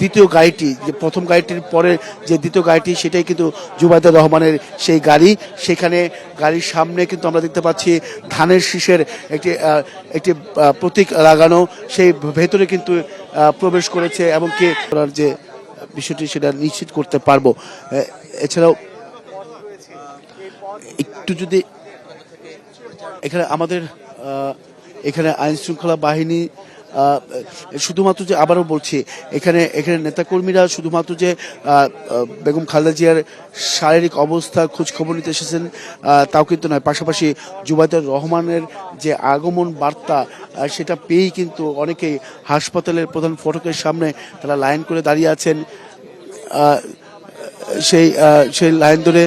দ্বিতীয় গাড়িটি, যে প্রথম গাড়িটির পরে যে দ্বিতীয় গাড়িটি, সেটাই কিন্তু জুবাইদুর রহমানের সেই গাড়ি। সেখানে গাড়ির সামনে কিন্তু আমরা দেখতে পাচ্ছি ধানের শীষের একটি একটি প্রতীক লাগানো। সেই ভেতরে কিন্তু প্রবেশ করেছে এবং কি করার যে বিষয়টি সেটা নিশ্চিত করতে পারব। এছাড়াও একটু যদি এখানে আমাদের এখানে আইন শৃঙ্খলা বাহিনী শুধুমাত্র যে আবারও বলছি, এখানে এখানে নেতাকর্মীরা শুধুমাত্র যে বেগম খালেদা জিয়ার শারীরিক অবস্থা খোঁজখবর নিতে এসেছেন তাও কিন্তু নয়, পাশাপাশি জুবাইদুর রহমানের যে আগমন বার্তা সেটা পেয়েই কিন্তু অনেকেই হাসপাতালের প্রধান ফটকের সামনে তারা লাইন করে দাঁড়িয়ে আছেন সেই সেই লাইন ধরে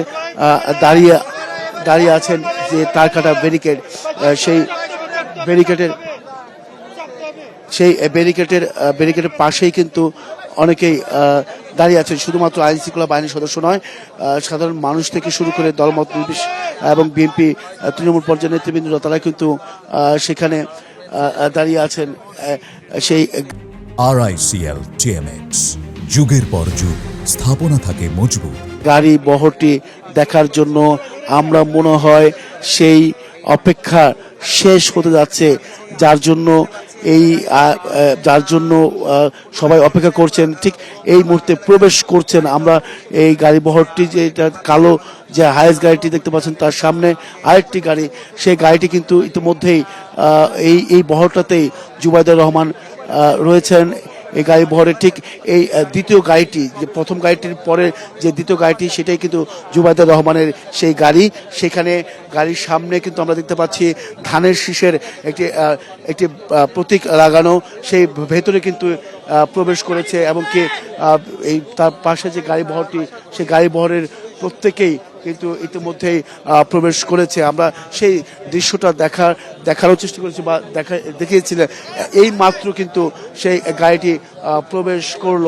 দাঁড়িয়ে দাঁড়িয়ে আছেন যে তার কাটা ব্যারিকেড সেই ব্যারিকেডের সেই ব্যারিকেডের ব্যারিকেডের পাশেই কিন্তু অনেকেই দাঁড়িয়ে আছেন। শুধুমাত্র আইন শৃঙ্খলা বাহিনীর সদস্য নয় সাধারণ মানুষ থেকে শুরু করে দলমত নির্বিশ এবং বিএনপি তৃণমূল পর্যায়ের নেতৃবৃন্দরা তারা কিন্তু সেখানে দাঁড়িয়ে আছেন সেই আরআইসিএল টিএমএক্স যুগের পর যুগ স্থাপনা থাকে মজবুত। গাড়ি বহরটি দেখার জন্য আমরা মনে হয় সেই অপেক্ষা শেষ হতে যাচ্ছে যার জন্য এই যার জন্য সবাই অপেক্ষা করছেন। ঠিক এই মুহূর্তে প্রবেশ করছেন আমরা এই গাড়ি বহরটি যে এটা কালো যে হায়েস্ট গাড়িটি দেখতে পাচ্ছেন তার সামনে আরেকটি গাড়ি। সেই গাড়িটি কিন্তু ইতিমধ্যেই এই এই বহরটাতেই জুবাইদুর রহমান রয়েছেন। এই গাড়ি বহরের ঠিক এই দ্বিতীয় গাড়িটি, যে প্রথম গাড়িটির পরে যে দ্বিতীয় গাড়িটি, সেটাই কিন্তু জুবাইদুর রহমানের সেই গাড়ি। সেখানে গাড়ির সামনে কিন্তু আমরা দেখতে পাচ্ছি ধানের শীষের একটি একটি প্রতীক লাগানো। সেই ভেতরে কিন্তু প্রবেশ করেছে এবং কি এই তার পাশে যে গাড়ি বহরটি সেই গাড়ি বহরের প্রত্যেকেই কিন্তু ইতিমধ্যেই প্রবেশ করেছে। আমরা সেই দৃশ্যটা দেখার, দেখারও চেষ্টা করেছি বা দেখা, দেখিয়েছিলেন। এই মাত্র কিন্তু সেই গাড়িটি প্রবেশ করল।